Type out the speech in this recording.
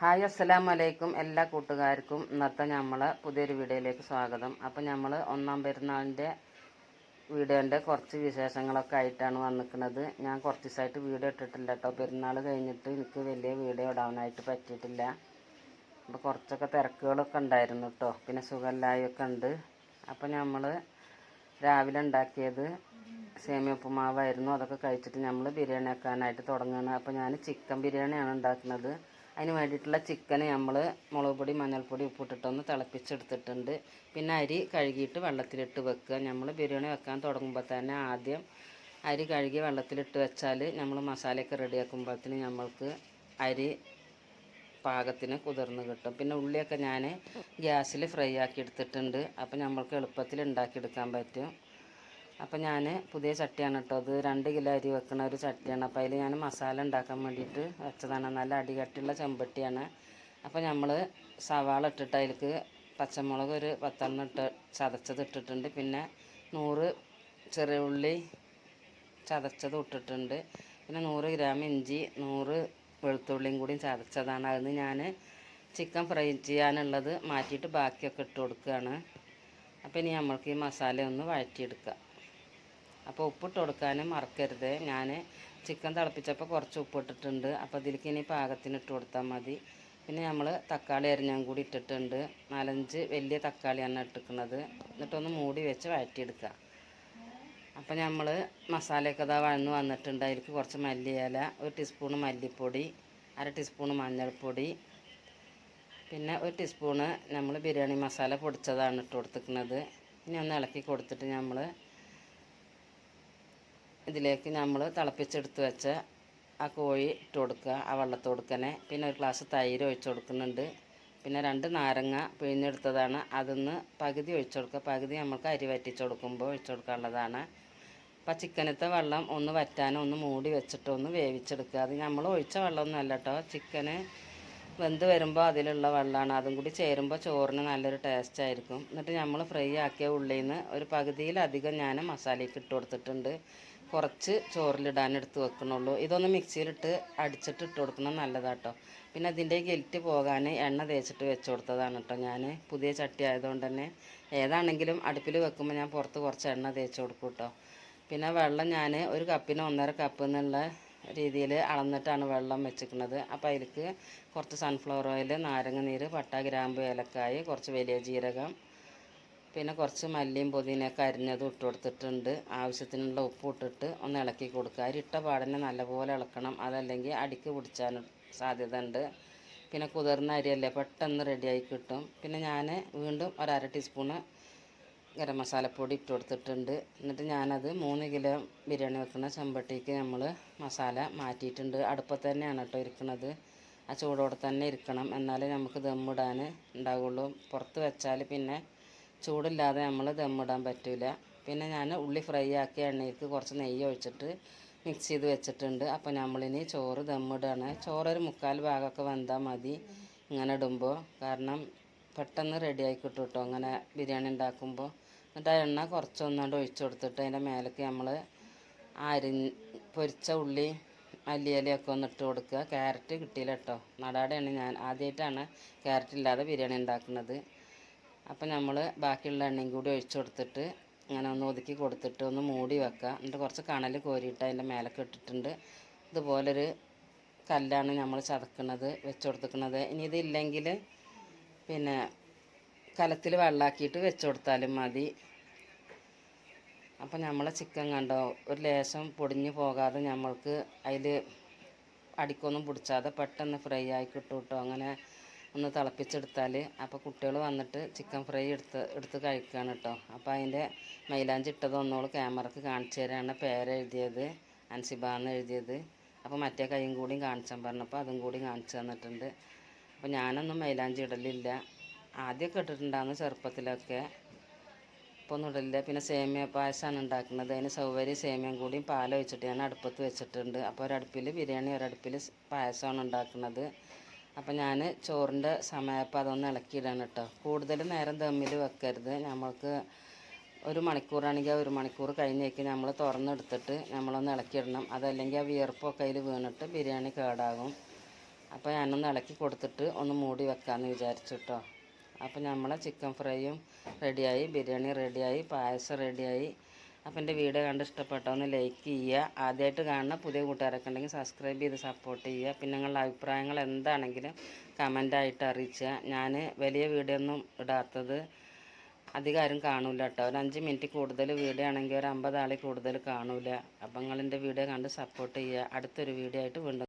Hi അസ്സലാം വലൈക്കും എല്ലാ കൂട്ടുകാർക്കും ഇന്നത്തെ നമ്മൾ പുതിയൊരു വീഡിയോയിലേക്ക് സ്വാഗതം. അപ്പോൾ നമ്മൾ ഒന്നാം പെരുന്നാളിന്റെ വീഡിയോന്റെ കുറച്ച് വിശേഷങ്ങളൊക്കെ ആയിട്ടാണ് വന്നിക്കുന്നത് ഞാൻ കുറച്ച് ദിവസമായിട്ട് വീഡിയോ ഇട്ടിട്ടില്ല കേട്ടോ പെരുന്നാൾ കഴിഞ്ഞിട്ട് എനിക്ക് വലിയ വീഡിയോ ഇടാനായിട്ട് പറ്റിയിട്ടില്ല. അപ്പോൾ കുറച്ചൊക്കെ തിരക്കുകളൊക്കെ ഉണ്ടായിരുന്നു കേട്ടോ പിന്നെ സുഖമില്ലായൊക്കെ ഉണ്ട്. അപ്പോൾ നമ്മൾ രാവിലെ ഉണ്ടാക്കിയത് സേമിയ ഉപ്പുമാവായിരുന്നു അതൊക്കെ കഴിച്ചിട്ട് നമ്മൾ ബിരിയാണി വെക്കാനായിട്ട് തുടങ്ങുകയാണ് അപ്പോൾ ഞാൻ ചിക്കൻ ബിരിയാണിയാണ് ഉണ്ടാക്കുന്നത്. അതിന് വേണ്ടിയിട്ടുള്ള ചിക്കൻ നമ്മൾ മുളക് പൊടി മഞ്ഞൾപ്പൊടി ഉപ്പിട്ടിട്ടൊന്ന് തിളപ്പിച്ചെടുത്തിട്ടുണ്ട്. പിന്നെ അരി കഴുകിയിട്ട് വെള്ളത്തിലിട്ട് വെക്കുക. നമ്മൾ ബിരിയാണി വെക്കാൻ തുടങ്ങുമ്പോൾ തന്നെ ആദ്യം അരി കഴുകി വെള്ളത്തിലിട്ട് വെച്ചാൽ നമ്മൾ മസാലയൊക്കെ റെഡിയാക്കുമ്പോഴത്തേന് നമ്മൾക്ക് അരി പാകത്തിന് കുതിർന്ന് കിട്ടും. പിന്നെ ഉള്ളിയൊക്കെ ഞാൻ ഗ്യാസിൽ ഫ്രൈ ആക്കി എടുത്തിട്ടുണ്ട്. അപ്പോൾ നമ്മൾക്ക് എളുപ്പത്തിൽ ഉണ്ടാക്കിയെടുക്കാൻ പറ്റും. അപ്പോൾ ഞാൻ പുതിയ ചട്ടിയാണ് കേട്ടോ അത് രണ്ട് കിലോ അരി വെക്കുന്ന ഒരു ചട്ടിയാണ്. അപ്പോൾ അതിൽ ഞാൻ മസാല ഉണ്ടാക്കാൻ വേണ്ടിയിട്ട് വെച്ചതാണ്. നല്ല അടികട്ടിയുള്ള ചെമ്പട്ടിയാണ്. അപ്പോൾ നമ്മൾ സവാള ഇട്ടിട്ട് അതിലേക്ക് പച്ചമുളക് ഒരു പത്തെണ്ണം ഇട്ട് ചതച്ചത് ഇട്ടിട്ടുണ്ട്. പിന്നെ നൂറ് ചെറിയ ഉള്ളി ചതച്ചത് ഇട്ടിട്ടുണ്ട്. പിന്നെ നൂറ് ഗ്രാം ഇഞ്ചി നൂറ് വെളുത്തുള്ളിയും കൂടി ചതച്ചതാണ്. അതിന് ഞാൻ ചിക്കൻ ഫ്രൈ ചെയ്യാനുള്ളത് മാറ്റിയിട്ട് ബാക്കിയൊക്കെ ഇട്ട് കൊടുക്കുകയാണ് അപ്പോൾ ഇനി നമ്മൾക്ക് ഈ മസാല ഒന്ന് വഴറ്റിയെടുക്കാം. അപ്പോൾ ഉപ്പിട്ട് കൊടുക്കാനും മറക്കരുത്. ഞാൻ ചിക്കൻ തിളപ്പിച്ചപ്പോൾ കുറച്ച് ഉപ്പിട്ടിട്ടുണ്ട്. അപ്പോൾ ഇതിലേക്ക് ഇനി പാകത്തിന് ഇട്ട് കൊടുത്താൽ മതി. പിന്നെ നമ്മൾ തക്കാളി അരിഞ്ഞാൻ കൂടി ഇട്ടിട്ടുണ്ട്. നാലഞ്ച് വലിയ തക്കാളിയാണ് ഇട്ടിക്കുന്നത് എന്നിട്ടൊന്ന് മൂടി വെച്ച് വഴറ്റിയെടുക്കുക അപ്പോൾ നമ്മൾ മസാലയൊക്കെ ഇതാ വഴന്ന് വന്നിട്ടുണ്ട്. അതിലേക്ക് കുറച്ച് മല്ലിയില ഒരു ടീസ്പൂണ് മല്ലിപ്പൊടി അര ടീസ്പൂണ് മഞ്ഞൾപ്പൊടി പിന്നെ ഒരു ടീസ്പൂണ് നമ്മൾ ബിരിയാണി മസാല പൊടിച്ചതാണ് ഇട്ട് കൊടുത്തിരിക്കുന്നത്. ഇനി ഒന്ന് ഇളക്കി കൊടുത്തിട്ട് നമ്മൾ ഇതിലേക്ക് നമ്മൾ തിളപ്പിച്ചെടുത്ത് വെച്ച ആ കോഴി ഇട്ട് കൊടുക്കുക ആ വെള്ളത്തോട് കൊടുക്കണേ പിന്നെ ഒരു ഗ്ലാസ് തൈര് ഒഴിച്ച് കൊടുക്കുന്നുണ്ട്. പിന്നെ രണ്ട് നാരങ്ങ പിഴിഞ്ഞെടുത്തതാണ്. അതൊന്ന് പകുതി ഒഴിച്ച് കൊടുക്കുക. പകുതി നമുക്ക് അരി വറ്റിച്ച് കൊടുക്കുമ്പോൾ ഒഴിച്ച് കൊടുക്കാനുള്ളതാണ്. അപ്പം ചിക്കനത്തെ വെള്ളം ഒന്ന് വറ്റാനോ ഒന്ന് മൂടി വെച്ചിട്ട് ഒന്ന് വേവിച്ചെടുക്കുക. അത് നമ്മൾ ഒഴിച്ച വെള്ളമൊന്നും അല്ല കേട്ടോ ചിക്കന് വെന്ത് വരുമ്പോൾ അതിലുള്ള വെള്ളമാണ്. അതും കൂടി ചേരുമ്പോൾ ചോറിന് നല്ലൊരു ടേസ്റ്റ് ആയിരിക്കും. എന്നിട്ട് നമ്മൾ ഫ്രൈ ആക്കിയ ഉള്ളിൽ നിന്ന് ഒരു പകുതിയിലധികം ഞാൻ മസാലയ്ക്ക് ഇട്ട് കൊടുത്തിട്ടുണ്ട്. കുറച്ച് ചോറിലിടാൻ എടുത്ത് വെക്കണുള്ളൂ. ഇതൊന്ന് മിക്സിയിലിട്ട് അടിച്ചിട്ട് ഇട്ട് കൊടുക്കണം നല്ലതാട്ടോ. പിന്നെ അതിന്റെ ഗെൽറ്റ് പോകാൻ എണ്ണ തേച്ചിട്ട് വെച്ച് കൊടുത്തതാണ് കേട്ടോ ഞാൻ പുതിയ ചട്ടി ആയതുകൊണ്ട് തന്നെ ഏതാണെങ്കിലും അടുപ്പിൽ വെക്കുമ്പോൾ ഞാൻ പുറത്ത് കുറച്ച് എണ്ണ തേച്ച് കൊടുക്കും കേട്ടോ. പിന്നെ വെള്ളം ഞാൻ ഒരു കപ്പിന് ഒന്നര കപ്പ് എന്നുള്ള രീതിയിൽ അളന്നിട്ടാണ് വെള്ളം വെച്ചിരിക്കുന്നത്. അപ്പോൾ അതിലേക്ക് കുറച്ച് സൺഫ്ലവർ ഓയിൽ നാരങ്ങ നീര് പട്ട ഗ്രാമ്പ് ഏലക്കായ് കുറച്ച് വലിയ ജീരകം പിന്നെ കുറച്ച് മല്ലിയും പുതിനയൊക്കെ അരിഞ്ഞതും ഇട്ട് കൊടുത്തിട്ടുണ്ട്. ആവശ്യത്തിനുള്ള ഉപ്പ് ഇട്ടിട്ട് ഒന്ന് ഇളക്കി കൊടുക്കുക. അരിട്ട പാടനെ നല്ലപോലെ ഇളക്കണം. അതല്ലെങ്കിൽ അടിക്ക് പിടിച്ചാൻ സാധ്യത ഉണ്ട് പിന്നെ കുതിർന്ന അരിയല്ലേ പെട്ടെന്ന് റെഡിയായി കിട്ടും. പിന്നെ ഞാൻ വീണ്ടും ഒരു അര ടീസ്പൂണ് ഗരം മസാലപ്പൊടി ഇട്ട് കൊടുത്തിട്ടുണ്ട്. എന്നിട്ട് ഞാനത് മൂന്ന് കിലോ ബിരിയാണി വെക്കുന്ന ചെമ്പട്ടിക്ക് നമ്മൾ മസാല മാറ്റിയിട്ടുണ്ട്. അടുപ്പത്ത് തന്നെയാണ് കേട്ടോ ഇരിക്കുന്നത് ആ ചൂടോടെ തന്നെ ഇരിക്കണം. എന്നാലേ നമുക്ക് ദമ്മിടാൻ ഉണ്ടാവുള്ളൂ. പുറത്ത് വെച്ചാൽ പിന്നെ ചൂടില്ലാതെ നമ്മൾ ദമ്മിടാൻ പറ്റില്ല പിന്നെ ഞാൻ ഉള്ളി ഫ്രൈ ആക്കിയ എണ്ണയ്ക്ക് കുറച്ച് നെയ്യ് ഒഴിച്ചിട്ട് മിക്സ് ചെയ്ത് വെച്ചിട്ടുണ്ട്. അപ്പോൾ നമ്മളിനി ചോറ് ദമ്മിടുകയാണ് ചോറ് ഒരു മുക്കാൽ ഭാഗമൊക്കെ വെന്താൽ മതി ഇങ്ങനെ ഇടുമ്പോൾ. കാരണം പെട്ടെന്ന് റെഡിയായി കിട്ടും കേട്ടോ അങ്ങനെ ബിരിയാണി ഉണ്ടാക്കുമ്പോൾ. എന്നിട്ട് ആ എണ്ണ കുറച്ചൊന്നുകൊണ്ട് ഒഴിച്ചു കൊടുത്തിട്ട് അതിന്റെ മേലേക്ക് നമ്മൾ അരി പൊരിച്ച ഉള്ളി മല്ലിയിലയൊക്കെ ഒന്ന് ഇട്ട് കൊടുക്കുക. ക്യാരറ്റ് കിട്ടിയില്ല കേട്ടോ നടാടെയാണ് ഞാൻ ആദ്യമായിട്ടാണ് ക്യാരറ്റ് ഇല്ലാതെ ബിരിയാണി ഉണ്ടാക്കുന്നത്. അപ്പം നമ്മൾ ബാക്കിയുള്ള എണ്ണയും കൂടി ഒഴിച്ചു കൊടുത്തിട്ട് അങ്ങനെ ഒന്ന് ഒതുക്കി കൊടുത്തിട്ട് ഒന്ന് മൂടി വെക്കുക. എന്നിട്ട് കുറച്ച് കണൽ കോരിയിട്ട് അതിന്റെ മേലൊക്കെ ഇട്ടിട്ടുണ്ട്. ഇതുപോലൊരു കല്ലാണ് നമ്മൾ ചതക്കുന്നത് വെച്ച് കൊടുത്തിക്കുന്നത് ഇനി ഇതില്ലെങ്കിൽ പിന്നെ കലത്തിൽ വെള്ളമാക്കിയിട്ട് വെച്ച് കൊടുത്താലും മതി. അപ്പം നമ്മളെ ചിക്കൻ കണ്ടോ ഒരു ലേശം പൊടിഞ്ഞു പോകാതെ നമ്മൾക്ക് അതിൽ അടിക്കൊന്നും പിടിച്ചാതെ പെട്ടെന്ന് ഫ്രൈ ആയി കിട്ടും കേട്ടോ അങ്ങനെ ഒന്ന് തിളപ്പിച്ചെടുത്താൽ അപ്പോൾ കുട്ടികൾ വന്നിട്ട് ചിക്കൻ ഫ്രൈ എടുത്ത് എടുത്ത് കഴിക്കുകയാണ് കേട്ടോ അപ്പോൾ അതിന്റെ മൈലാഞ്ചി ഇട്ടത് ഒന്നോൾ ക്യാമറക്ക് കാണിച്ചു തരാണ് പേരെഴുതിയത് അൻസിബാന്ന് എഴുതിയത്. അപ്പോൾ മറ്റേ കൈയും കൂടിയും കാണിച്ചാൻ പറഞ്ഞപ്പോൾ അതും കൂടി കാണിച്ചു തന്നിട്ടുണ്ട്. അപ്പോൾ ഞാനൊന്നും മൈലാഞ്ചി ഇടലില്ല. ആദ്യമൊക്കെ ഇട്ടിട്ടുണ്ടായിരുന്നു ചെറുപ്പത്തിലൊക്കെ. ഇപ്പോൾ ഒന്നും ഇടലില്ല. പിന്നെ സേമിയ പായസമാണ് ഉണ്ടാക്കുന്നത്. അതിന് സൗകര്യം സേമിയം കൂടിയും പാലൊഴിച്ചിട്ട് ഞാൻ അടുപ്പത്ത് വെച്ചിട്ടുണ്ട്. അപ്പോൾ ഒരടുപ്പിൽ ബിരിയാണി ഒരടുപ്പിൽ പായസമാണ് ഉണ്ടാക്കുന്നത്. അപ്പം ഞാൻ ചോറിന്റെ സമയപ്പോൾ അതൊന്ന് ഇളക്കിയിടാണ് കേട്ടോ കൂടുതൽ നേരം ദമ്മിൽ വെക്കരുത്. നമ്മൾക്ക് ഒരു മണിക്കൂറാണെങ്കിൽ ഒരു മണിക്കൂർ കഴിഞ്ഞേക്ക് നമ്മൾ തുറന്നെടുത്തിട്ട് നമ്മളൊന്ന് ഇളക്കിയിടണം. അതല്ലെങ്കിൽ ആ വിയർപ്പൊക്കെ അതിൽ വീണിട്ട് ബിരിയാണി കേടാകും. അപ്പോൾ ഞാനൊന്ന് ഇളക്കി കൊടുത്തിട്ട് ഒന്ന് മൂടി വെക്കാമെന്ന് വിചാരിച്ചു കേട്ടോ അപ്പോൾ നമ്മളെ ചിക്കൻ ഫ്രൈയും റെഡിയായി ബിരിയാണി റെഡിയായി പായസം റെഡിയായി. അപ്പോൾ എന്റെ വീഡിയോ കണ്ട് ഇഷ്ടപ്പെട്ടോ ഒന്ന് ലൈക്ക് ചെയ്യുക. ആദ്യമായിട്ട് കാണുന്ന പുതിയ കൂട്ടുകാരൊക്കെ ഉണ്ടെങ്കിൽ സബ്സ്ക്രൈബ് ചെയ്ത് സപ്പോർട്ട് ചെയ്യുക. പിന്നെ നിങ്ങളുടെ അഭിപ്രായങ്ങൾ എന്താണെങ്കിലും കമന്റായിട്ട് അറിയിക്കുക ഞാൻ വലിയ വീഡിയോ ഒന്നും ഇടാത്തത് അധികം ആരും കാണില്ല കേട്ടോ ഒരു അഞ്ച് മിനിറ്റ് കൂടുതൽ വീഡിയോ ആണെങ്കിൽ ഒരു അമ്പത് ആളിൽ കൂടുതൽ കാണില്ല അപ്പം നിങ്ങളെന്റെ വീഡിയോ കണ്ട് സപ്പോർട്ട് ചെയ്യുക. അടുത്തൊരു വീഡിയോ ആയിട്ട് വീണ്ടും